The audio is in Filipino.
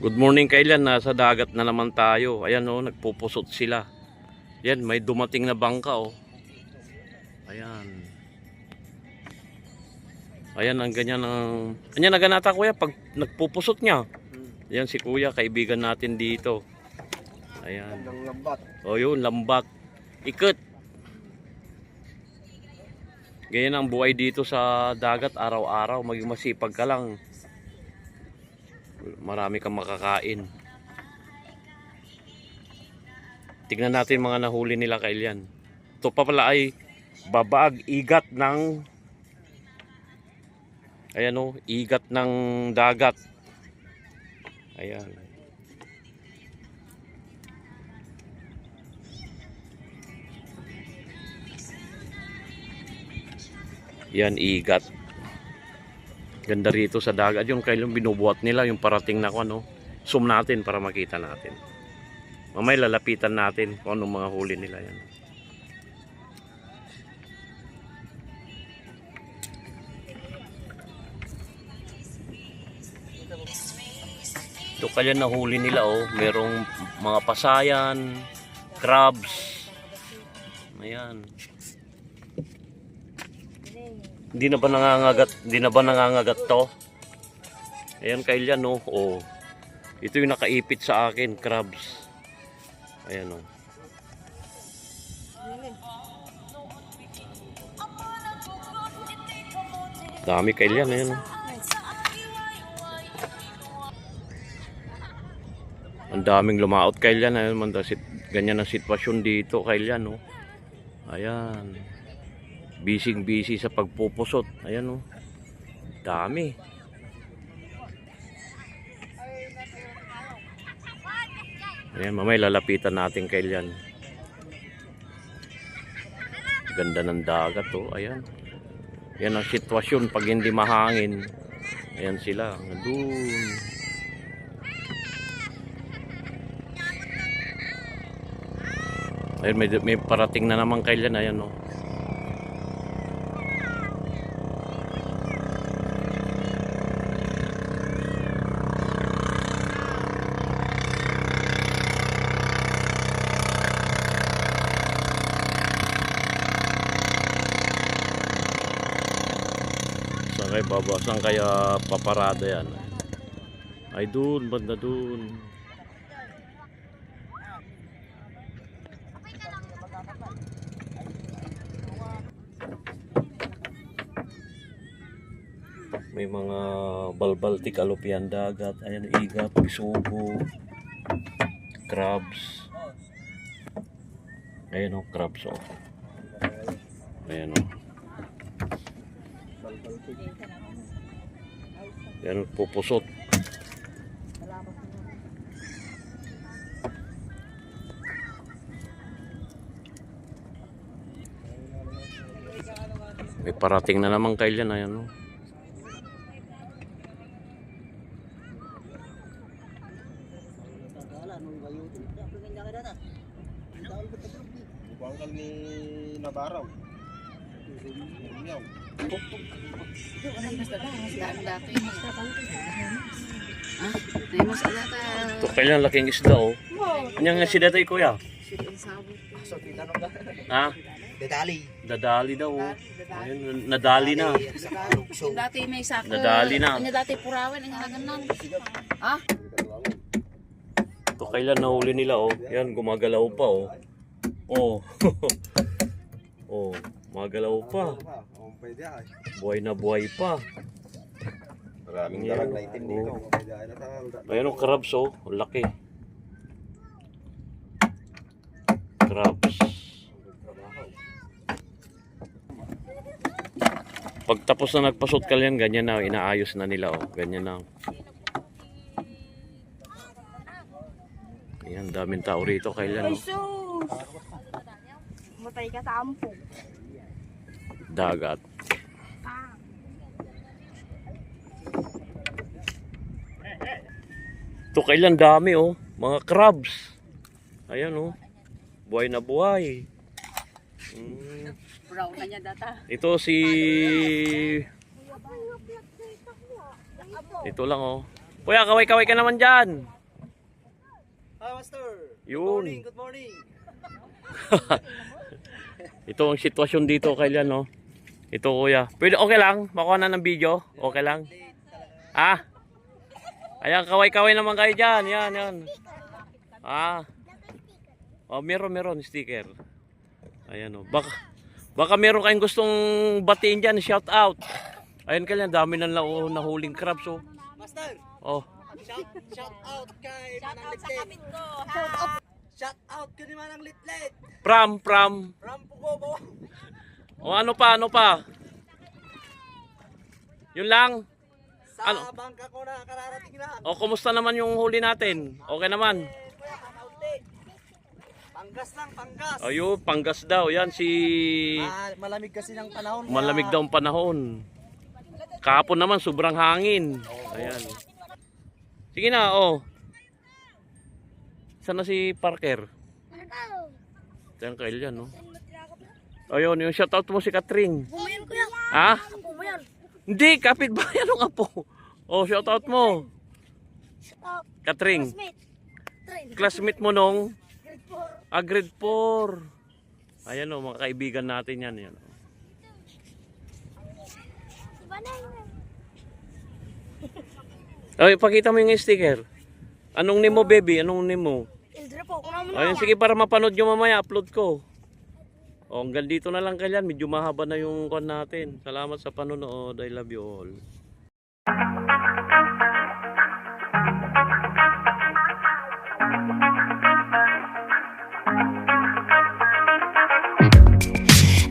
Good morning kailan nasa dagat na naman tayo. Ayan oh, nagpupusot sila. Yan, may dumating na bangka oh. Ayan. Ayan ang ganyan ang Ayan naganata kuya pag nagpupusot niya. Ayan si kuya, kaibigan natin dito. Ayan. Ng lambat. O yun, lambat. Ikot. Ganyan ang buhay dito sa dagat araw-araw. Maging masipag ka lang. Marami kang makakain. Tignan natin mga nahuli nila kailyan. Ito pa pala ay babag igat ng Ayan o, igat ng dagat. Ayan. Yan, igat. Ganda rito sa dagat. Yung kailan binubuhat nila, yung parating na ko, ano. Zoom natin para makita natin. Mamay lalapitan natin kung anong mga huli nila yan. Ito kaya nahuli nila oh. Merong mga pasayan, crabs. Ayan. Hindi na ba nangangagat? Hindi na ba nangangagat to? Ayan kailyan no. Oh. Ito yung nakaipit sa akin, crabs. Ayan oh. Dami kailyan ayan. oh. Ang daming lumaot kailyan ayan man ganyan ang sitwasyon dito kailyan no. Ayan. Busy busy sa pagpupusot. Ayan oh. Dami. Ayan, mamay lalapitan natin kailyan. Ganda ng dagat oh. Ayan. Yan ang sitwasyon pag hindi mahangin. Ayan sila. Doon. Ayun, may, may parating na naman kailan. Ayan oh. Kaya baba? Saan kaya paparada yan? Ay dun, banda dun. May mga balbaltik alupian dagat. Ayan, igat, bisugo, crabs. Ayan o, crabs o. Ayan o. Yan pupusot. May parating na naman kailan ayan no. Bangkal ni Nabaraw. Yaw. Ah. Ito kailan laking isda oh. Kanyang nga si datay kuya. Ha? Dedali. Dadali daw oh. Ayun, nadali na. Dati may sako. Nadali na. Yung dati purawan, ang halagan Ah, Ito kailan nahuli nila oh. Yan gumagalaw pa oh. Oh. oh, magalaw pa. Oh, pwede ay. Buhay na buhay pa. Maraming Yan. darag na itim dito. Ay natawag. Ayan ang crabs oh. Ang laki. Crabs. Pag tapos na nagpasot ka yan, ganyan na, inaayos na nila oh. Ganyan na. Ayan, daming tao rito kailan oh. sus! Matay ka sa ampo. Dagat. Ito kailan dami oh. Mga crabs. Ayan oh. Buhay na buhay. Mm. brown na niya data. Ito si... Ito lang oh. Kuya, kaway-kaway ka naman dyan. Hi, Master. Yun. Good morning. Ito ang sitwasyon dito kay Lian, no? Ito, kuya. Pwede, okay lang? Makuha na ng video? Okay lang? Ah? Ayan, kaway-kaway naman kayo dyan. Yan, yan. Ah. Oh, meron, meron, sticker. Ayan, oh. Baka, baka meron kayong gustong batiin dyan, shout out. Ayan kaya, dami na lau- nahuling crabs, oh. Master, Oh, shout, shout out kay Manang Sa Litlet. kapit ko, ha? Shout out kay Manang Litlet. pram, pram. From Pugobo. O ano pa, ano pa? Yun lang. Sa Ano? bangka ko na kararating na. O, kumusta naman yung huli natin? Okay naman. Eh. Panggas lang, panggas. Ayun, panggas daw. Yan si... Ah, malamig kasi ng panahon. Malamig daw ang panahon. Kahapon naman, sobrang hangin. Ayan. Sige na, oh. Saan na si Parker? Diyan kayo yan, no? Ayun, yung shoutout mo si Katring. Ha? Hindi, kapit bayan ng apo. Oh, shoutout mo. Stop. Katring, Smith. Train. classmate mo nung Grade 4. ah, grade 4. Ayan o, mga kaibigan natin yan. yan. Yun. Ay, pakita mo yung sticker. Anong name mo, baby? Anong name mo? Ildre po. Mo Ayun, sige para mapanood nyo mamaya, upload ko. O, hanggang dito na lang kailan. Medyo mahaba na yung kon natin. Salamat sa panonood. I love you all.